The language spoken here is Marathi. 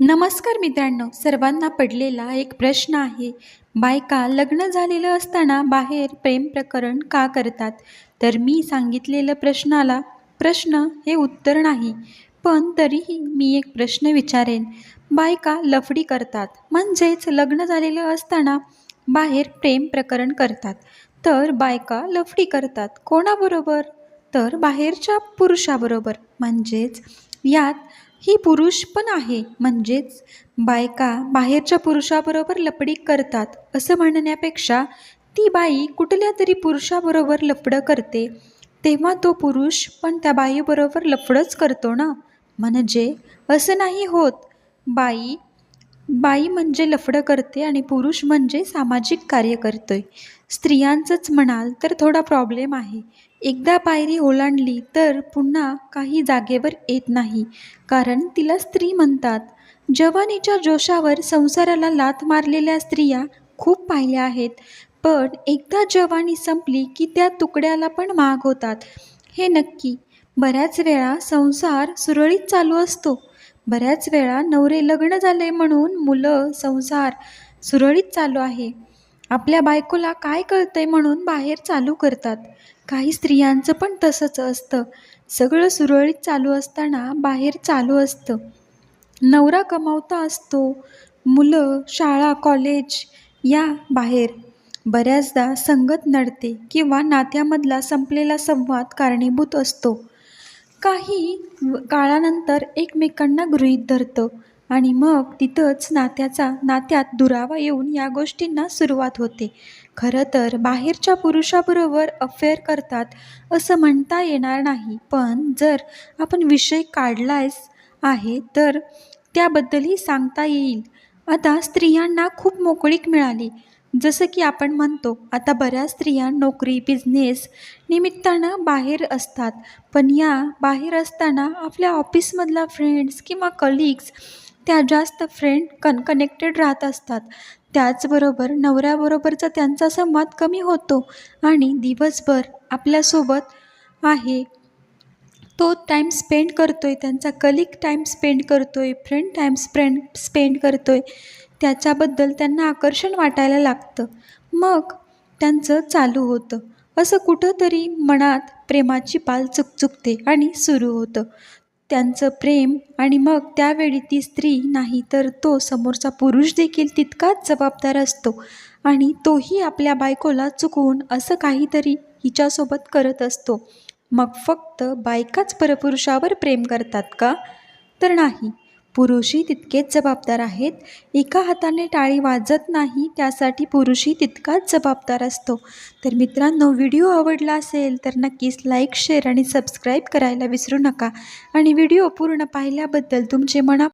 नमस्कार मित्रांनो सर्वांना पडलेला एक प्रश्न आहे. बायका लग्न झालेलं असताना बाहेर प्रेम प्रकरण का करतात? तर मी सांगितलेलं प्रश्नाला प्रश्न हे उत्तर नाही. पण तरीही मी एक प्रश्न विचारेन. बायका लफडी करतात म्हणजेच लग्न झालेलं असताना बाहेर प्रेम प्रकरण करतात. तर बायका लफडी करतात कोणाबरोबर? तर बाहेरच्या पुरुषाबरोबर म्हणजेच यात ही पुरुष पण आहे. म्हणजेच बायका बाहेरच्या पुरुषाबरोबर लफडी करतात असं म्हणण्यापेक्षा ती बाई कुठल्या तरी पुरुषाबरोबर लफडं करते तेव्हा तो पुरुष पण त्या बाईबरोबर लफडंच करतो ना? म्हणजे असं नाही होत. बाई बाई म्हणजे लफडं करते आणि पुरुष म्हणजे सामाजिक कार्य करतोय. स्त्रियांचंच म्हणाल तर थोडा प्रॉब्लेम आहे. एकदा पायरी ओलांडली तर पुन्हा काही जागेवर येत नाही. कारण तिला स्त्री म्हणतात. जवानीच्या जोशावर संसाराला लाथ मारलेल्या स्त्रिया खूप पाहिल्या आहेत. पण एकदा जवानी संपली की त्या तुकड्याला पण माग होतात. हे नक्की. बऱ्याच वेळा संसार सुरळीत चालू असतो. बऱ्याच वेळा नवरे लग्न झाले म्हणून मुलं संसार सुरळीत चालू आहे. आपल्या बायकोला काय कळतंय म्हणून बाहेर चालू करतात. काही स्त्रियांचं पण तसंच असतं. सगळं सुरळीत चालू असताना बाहेर चालू असतं. नवरा कमावता असतो. मुलं शाळा कॉलेज या बाहेर. बऱ्याचदा संगत नडते किंवा नात्यामधला संपलेला संवाद कारणीभूत असतो. काही काळानंतर एकमेकांना गृहीत धरतं. आणि मग तिथंच नात्याचा नात्यात दुरावा येऊन या गोष्टींना सुरुवात होते. खरं तर बाहेरच्या पुरुषाबरोबर अफेअर करतात असं म्हणता येणार नाही पण जर आपण विषय काढलाच आहे तर त्याबद्दलही सांगता येईल. आता स्त्रियांना खूप मोकळीक मिळाली. जसं की आपण म्हणतो आता बऱ्याच स्त्रिया नोकरी बिझनेस निमित्तानं बाहेर असतात. पण या बाहेर असताना आपल्या ऑफिसमधला फ्रेंड्स किंवा कलिग्स त्या जास्त फ्रेंड कन कनेक्टेड राहत असतात. त्याचबरोबर नवऱ्याबरोबरचा त्यांचा संवाद कमी होतो आणि दिवसभर आपल्यासोबत आहे. तो टाईम स्पेंड करतो आहे त्यांचा कलिक टाईम स्पेंड करतो आहे फ्रेंड टाईम स्पेंड स्पेंड करतो आहे त्याच्याबद्दल त्यांना आकर्षण वाटायला लागतं. मग त्यांचं चालू होतं. असं कुठंतरी मनात प्रेमाची पाल चुकचुकते आणि सुरू होतं. त्यांचं प्रेम आणि मग त्यावेळी ती स्त्री नाही तर तो समोरचा पुरुष देखील तितकाच जबाबदार असतो आणि तोही आपल्या बायकोला चुकवून असं काहीतरी हिच्यासोबत करत असतो. मग फक्त बायकाच परपुरुषावर प्रेम करतात का? तर नाही. पुरुषही तितकेच जबाबदार आहेत. एका हाताने टाळी वाजत नाही त्यासाठी पुरुषही तितकाच जबाबदार असतो. तर मित्रांनो व्हिडिओ आवडला असेल तर नक्कीच लाईक शेअर आणि सबस्क्राईब करायला विसरू नका. आणि व्हिडिओ पूर्ण पाहिल्याबद्दल तुमचे मना